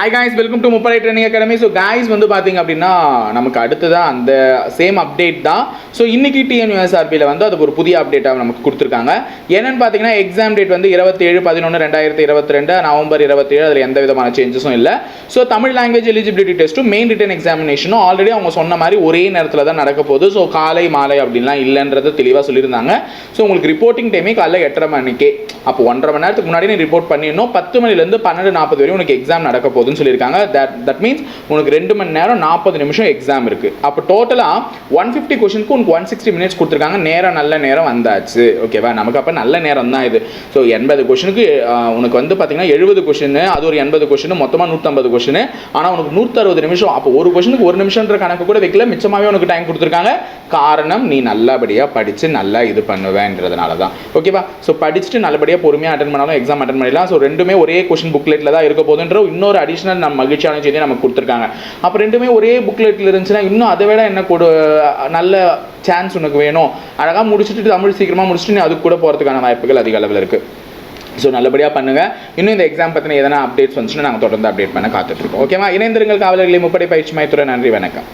Hi guys welcome to முப்படை training academy so guys வந்து பார்த்தீங்க அப்படின்னா நமக்கு அடுத்ததாக அந்த சேம் அப்டேட் தான். ஸோ இன்றைக்கி டிஎன்யூஎஸ்ஆர்பியில் வந்து அதுக்கு ஒரு புதிய அப்டேட்டாக நமக்கு கொடுத்துருக்காங்க. என்னென்னு பார்த்தீங்கன்னா எக்ஸாம் டேட் வந்து இருபத்தேழு பதினொன்று ரெண்டாயிரத்தி இருபத்தி ரெண்டு நவம்பர் இருபத்தேழு அதில் எந்த விதமான சேஞ்சஸும் இல்லை. ஸோ தமிழ் லாங்குவேஜ் எலிஜிபிலிட்டி டெஸ்ட்டும் மெயின் ரிட்டன் எக்ஸாமினேஷனும் ஆல்ரெடி அவங்க சொன்ன மாதிரி ஒரே நேரத்தில் தான் நடக்க போகுது. ஸோ காலை மாலை அப்படின்லாம் இல்லைன்றதை தெளிவாக சொல்லியிருந்தாங்க. ஸோ உங்களுக்கு ரிப்போர்ட்டிங் டைமே காலைல எட்டரை மணிக்கே. அப்போ ஒன்றரை மணி நேரத்துக்கு முன்னாடி நீ ரிப்போர்ட் பண்ணிடணும். பத்து மணிலேருந்து பன்னெண்டு நாற்பது வரையும் உனக்கு எக்ஸாம் நடக்க இருக்குதுன்னு சொல்லியிருக்காங்க. தட் தட் மீன்ஸ் உனக்கு ரெண்டு மணி நேரம் நாற்பது நிமிஷம் எக்ஸாம் இருக்குது அப்போ டோட்டலாக ஒன் ஃபிஃப்டி கொஷனுக்கு உனக்கு ஒன் சிக்ஸ்டி மினிட்ஸ் கொடுத்துருக்காங்க. நேரம் நல்ல நேரம் வந்தாச்சு. ஓகேவா நமக்கு அப்போ நல்ல நேரம் தான் இது. ஸோ எண்பது கொஷனுக்கு உனக்கு வந்து பார்த்தீங்கன்னா எழுபது கொஷின் அது ஒரு எண்பது கொஷின் மொத்தமாக நூற்றம்பது கொஷின் ஆனால் உனக்கு நூற்றறுபது நிமிஷம் அப்போ ஒரு கொஷனுக்கு ஒரு நிமிஷம்ன்ற கணக்கு கூட வைக்கல. மிச்சமாகவே உனக்கு டைம் கொடுத்துருக்காங்க. காரணம் நீ நல்லபடியாக படித்து நல்லா இது பண்ணுவேன்றதுனால தான். ஓகேவா ஸோ படிச்சுட்டு நல்லபடியாக பொறுமையாக அட்டன் பண்ணாலும் எக்ஸாம் அட்டன் பண்ணிடலாம். ஸோ ரெண்டுமே ஒரே கொஷின் புக்லெட்டில் தான் இருக்க போதுன்ற இன்னொரு அடிஷனல் நம்ம மகிழ்ச்சியான செய்தியை நமக்கு கொடுத்துருக்காங்க. அப்போ ரெண்டுமே ஒரே புக்லெட்டில் இருந்துச்சுன்னா இன்னும் அதை விட என்ன கொடு நல்ல சான்ஸ் உனக்கு வேணும். அழகாக முடிச்சுட்டு தமிழ் சீக்கிரமாக முடிச்சுட்டு நீ அது கூட போகிறதுக்கான வாய்ப்புகள் அதிக அளவில் இருக்குது ஸோ நல்லபடியாக பண்ணுங்கள் இன்னும் இந்த எக்ஸாம் பற்றின எதனா அப்டேட்ஸ் வந்துச்சுன்னா நாங்கள் தொடர்ந்து அப்டேட் பண்ண காத்துட்ருக்கோம் ஓகேவா இணைந்திருங்கள் காவலர்களை முப்படை பயிற்சி மையத்துறை நன்றி வணக்கம்.